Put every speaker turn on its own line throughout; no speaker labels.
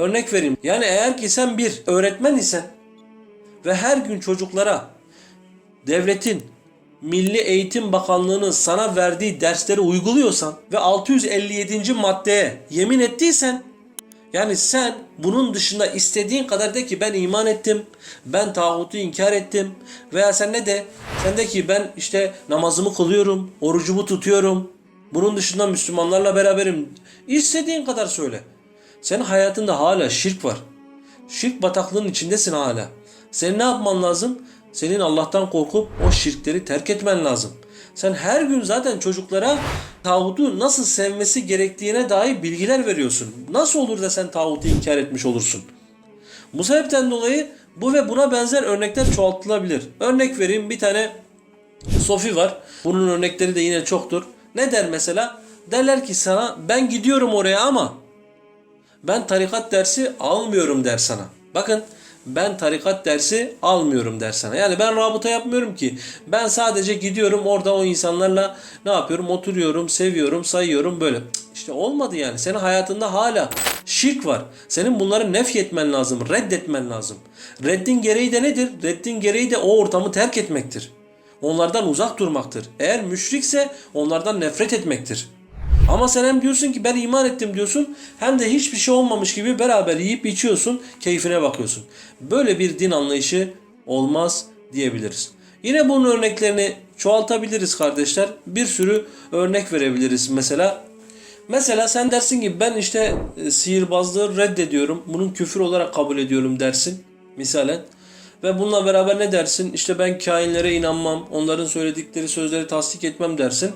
Örnek vereyim. Yani eğer ki sen bir öğretmen isen ve her gün çocuklara devletin Milli Eğitim Bakanlığı'nın sana verdiği dersleri uyguluyorsan ve 657. maddeye yemin ettiysen yani sen bunun dışında istediğin kadar de ki ben iman ettim, ben tağutu inkar ettim veya sen ne de sen de ki ben işte namazımı kılıyorum, orucumu tutuyorum. Bunun dışında Müslümanlarla beraberim. İstediğin kadar söyle. Senin hayatında hala şirk var. Şirk bataklığının içindesin hala. Senin ne yapman lazım? Senin Allah'tan korkup o şirkleri terk etmen lazım. Sen her gün zaten çocuklara tağutu nasıl sevmesi gerektiğine dair bilgiler veriyorsun. Nasıl olur da sen tağutu inkar etmiş olursun? Bu sebepten dolayı bu ve buna benzer örnekler çoğaltılabilir. Örnek vereyim bir tane Sofi var. Bunun örnekleri de yine çoktur. Ne der mesela? Derler ki sana ben gidiyorum oraya ama ben tarikat dersi almıyorum der sana. Bakın ben tarikat dersi almıyorum der sana. Yani ben rabıta yapmıyorum ki. Ben sadece gidiyorum orada o insanlarla ne yapıyorum? Oturuyorum, seviyorum, sayıyorum böyle. İşte olmadı yani. Senin hayatında hala şirk var. Senin bunları nefyetmen lazım, reddetmen lazım. Reddin gereği de nedir? Reddin gereği de o ortamı terk etmektir. Onlardan uzak durmaktır. Eğer müşrikse onlardan nefret etmektir. Ama sen hem diyorsun ki ben iman ettim diyorsun hem de hiçbir şey olmamış gibi beraber yiyip içiyorsun, keyfine bakıyorsun. Böyle bir din anlayışı olmaz diyebiliriz. Yine bunun örneklerini çoğaltabiliriz kardeşler. Bir sürü örnek verebiliriz mesela. Mesela sen dersin ki ben işte e, sihirbazlığı reddediyorum. Bunun küfür olarak kabul ediyorum dersin. Misalen. Ve bununla beraber ne dersin? İşte ben kainlere inanmam, onların söyledikleri sözleri tasdik etmem dersin.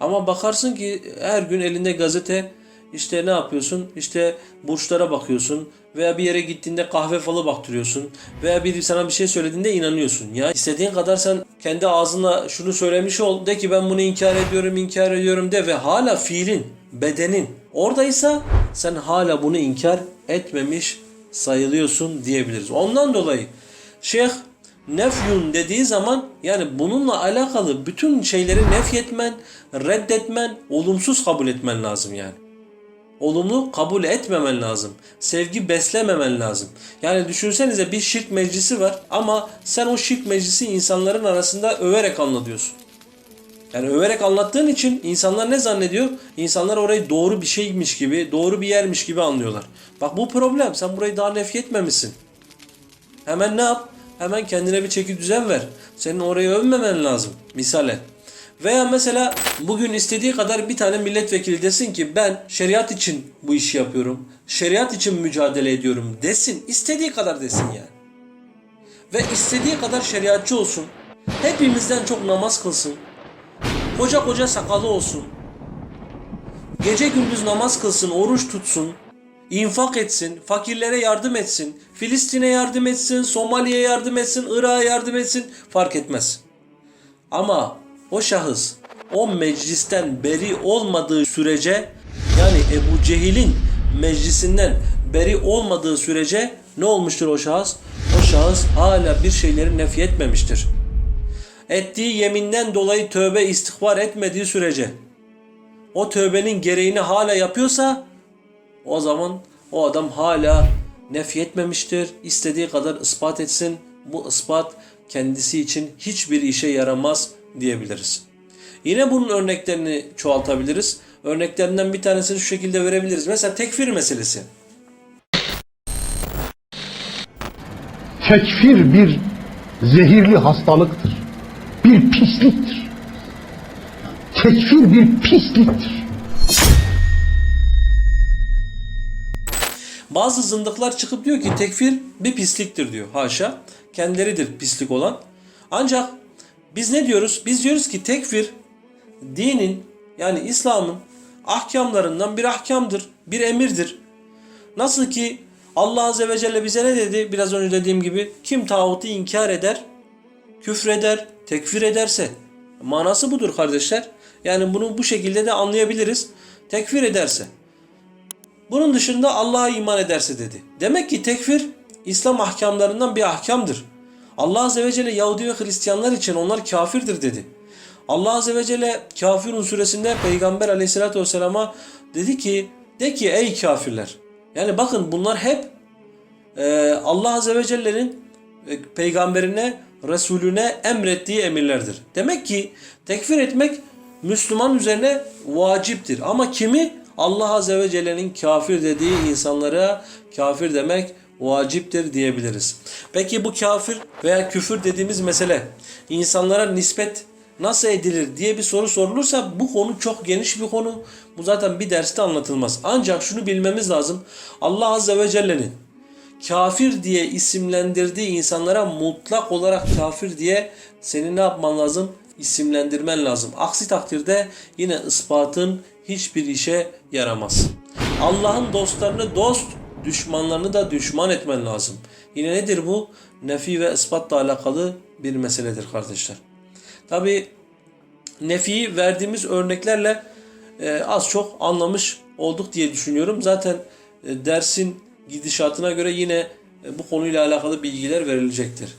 Ama bakarsın ki her gün elinde gazete işte ne yapıyorsun? İşte burçlara bakıyorsun veya bir yere gittiğinde kahve falı baktırıyorsun veya biri sana bir şey söylediğinde inanıyorsun. Ya istediğin kadar sen kendi ağzınla şunu söylemiş ol de ki ben bunu inkar ediyorum, inkar ediyorum de ve hala fiilin, bedenin oradaysa sen hala bunu inkar etmemiş sayılıyorsun diyebiliriz. Ondan dolayı Şeyh nefyun dediği zaman yani bununla alakalı bütün şeyleri nefyetmen, reddetmen, olumsuz kabul etmen lazım yani. Olumlu kabul etmemen lazım. Sevgi beslememen lazım. Yani düşünsenize bir şirk meclisi var ama sen o şirk meclisi insanların arasında överek anlatıyorsun. Yani överek anlattığın için insanlar ne zannediyor? İnsanlar orayı doğru bir şeymiş gibi, doğru bir yermiş gibi anlıyorlar. Bak bu problem. Sen burayı daha nefyetmemişsin. Hemen ne yap? Hemen kendine bir çeki düzen ver. Senin orayı övmemen lazım. Misale. Veya mesela bugün istediği kadar bir tane milletvekili desin ki ben şeriat için bu işi yapıyorum. Şeriat için mücadele ediyorum desin. istediği kadar desin yani. Ve istediği kadar şeriatçı olsun. Hepimizden çok namaz kılsın. Koca koca sakalı olsun. Gece gündüz namaz kılsın, oruç tutsun infak etsin, fakirlere yardım etsin, Filistin'e yardım etsin, Somali'ye yardım etsin, Irak'a yardım etsin fark etmez. Ama o şahıs o meclisten beri olmadığı sürece yani Ebu Cehil'in meclisinden beri olmadığı sürece ne olmuştur o şahıs? O şahıs hala bir şeyleri nefyetmemiştir. Ettiği yeminden dolayı tövbe istihbar etmediği sürece o tövbenin gereğini hala yapıyorsa o zaman o adam hala nefyetmemiştir. İstediği kadar ispat etsin. Bu ispat kendisi için hiçbir işe yaramaz diyebiliriz. Yine bunun örneklerini çoğaltabiliriz. Örneklerinden bir tanesini şu şekilde verebiliriz. Mesela tekfir meselesi.
Tekfir bir zehirli hastalıktır. Bir pisliktir. Tekfir bir pisliktir.
Bazı zındıklar çıkıp diyor ki tekfir bir pisliktir diyor. Haşa. Kendileridir pislik olan. Ancak biz ne diyoruz? Biz diyoruz ki tekfir dinin yani İslam'ın ahkamlarından bir ahkamdır, bir emirdir. Nasıl ki Allah Azze ve Celle bize ne dedi? Biraz önce dediğim gibi kim tağutu inkar eder, küfreder, tekfir ederse manası budur kardeşler. Yani bunu bu şekilde de anlayabiliriz. Tekfir ederse. Bunun dışında Allah'a iman ederse dedi. Demek ki tekfir İslam ahkamlarından bir ahkamdır. Allah Azze ve Celle Yahudi ve Hristiyanlar için onlar kafirdir dedi. Allah Azze ve Celle Kafirun suresinde Peygamber aleyhissalatü vesselama dedi ki de ki ey kafirler Yani bakın bunlar hep e, Allah Azze ve Celle'nin e, peygamberine, Resulüne emrettiği emirlerdir. Demek ki tekfir etmek Müslüman üzerine vaciptir. Ama kimi? Allah Azze ve Celle'nin kafir dediği insanlara kafir demek vaciptir diyebiliriz. Peki bu kafir veya küfür dediğimiz mesele insanlara nispet nasıl edilir diye bir soru sorulursa bu konu çok geniş bir konu. Bu zaten bir derste anlatılmaz. Ancak şunu bilmemiz lazım. Allah Azze ve Celle'nin kafir diye isimlendirdiği insanlara mutlak olarak kafir diye seni ne yapman lazım? İsimlendirmen lazım. Aksi takdirde yine ispatın hiçbir işe yaramaz. Allah'ın dostlarını dost, düşmanlarını da düşman etmen lazım. Yine nedir bu? Nefi ve ispatla alakalı bir meseledir kardeşler. Tabi nefiyi verdiğimiz örneklerle e, az çok anlamış olduk diye düşünüyorum. Zaten e, dersin gidişatına göre yine e, bu konuyla alakalı bilgiler verilecektir.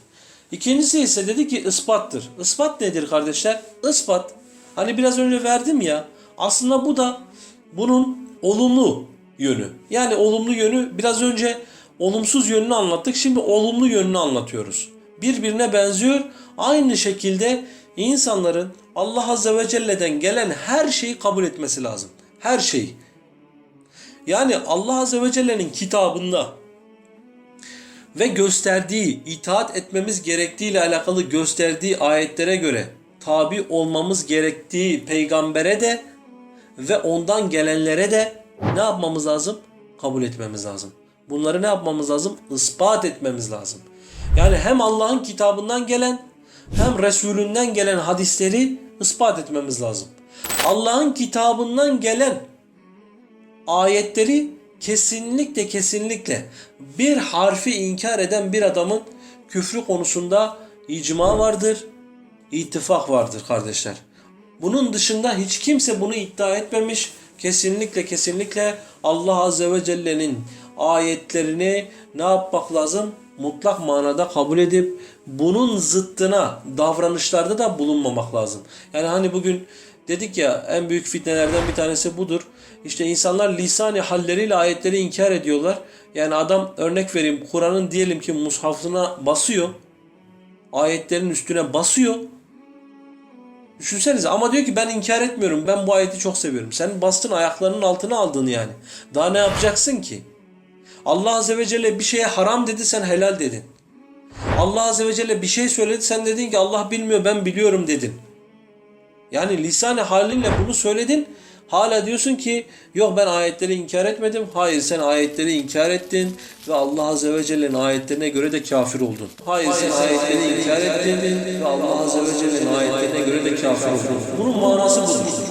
İkincisi ise dedi ki ispattır. Ispat nedir kardeşler? Ispat hani biraz önce verdim ya aslında bu da bunun olumlu yönü. Yani olumlu yönü biraz önce olumsuz yönünü anlattık. Şimdi olumlu yönünü anlatıyoruz. Birbirine benziyor. Aynı şekilde insanların Allah Azze ve Celle'den gelen her şeyi kabul etmesi lazım. Her şeyi. Yani Allah Azze ve Celle'nin kitabında ve gösterdiği, itaat etmemiz gerektiğiyle alakalı gösterdiği ayetlere göre tabi olmamız gerektiği peygambere de ve ondan gelenlere de ne yapmamız lazım? Kabul etmemiz lazım. Bunları ne yapmamız lazım? Ispat etmemiz lazım. Yani hem Allah'ın kitabından gelen hem Resulünden gelen hadisleri ispat etmemiz lazım. Allah'ın kitabından gelen ayetleri kesinlikle kesinlikle bir harfi inkar eden bir adamın küfrü konusunda icma vardır, ittifak vardır kardeşler. Bunun dışında hiç kimse bunu iddia etmemiş. Kesinlikle kesinlikle Allah Azze ve Celle'nin ayetlerini ne yapmak lazım? Mutlak manada kabul edip bunun zıttına davranışlarda da bulunmamak lazım. Yani hani bugün dedik ya en büyük fitnelerden bir tanesi budur. İşte insanlar lisani halleriyle ayetleri inkar ediyorlar. Yani adam örnek vereyim Kur'an'ın diyelim ki mushafına basıyor. Ayetlerin üstüne basıyor. Düşünsenize ama diyor ki ben inkar etmiyorum. Ben bu ayeti çok seviyorum. Sen bastın ayaklarının altına aldın yani. Daha ne yapacaksın ki? Allah Azze ve Celle bir şeye haram dedi sen helal dedin. Allah Azze ve Celle bir şey söyledi sen dedin ki Allah bilmiyor ben biliyorum dedin. Yani lisan-ı halinle bunu söyledin. Hala diyorsun ki yok ben ayetleri inkar etmedim. Hayır sen ayetleri inkar ettin ve Allah Azze ve Celle'nin ayetlerine göre de kafir oldun. Hayır, sen ayetleri inkar ettin ve Allah Azze ve Celle'nin ayetlerine göre de kafir oldun. Bunun manası budur.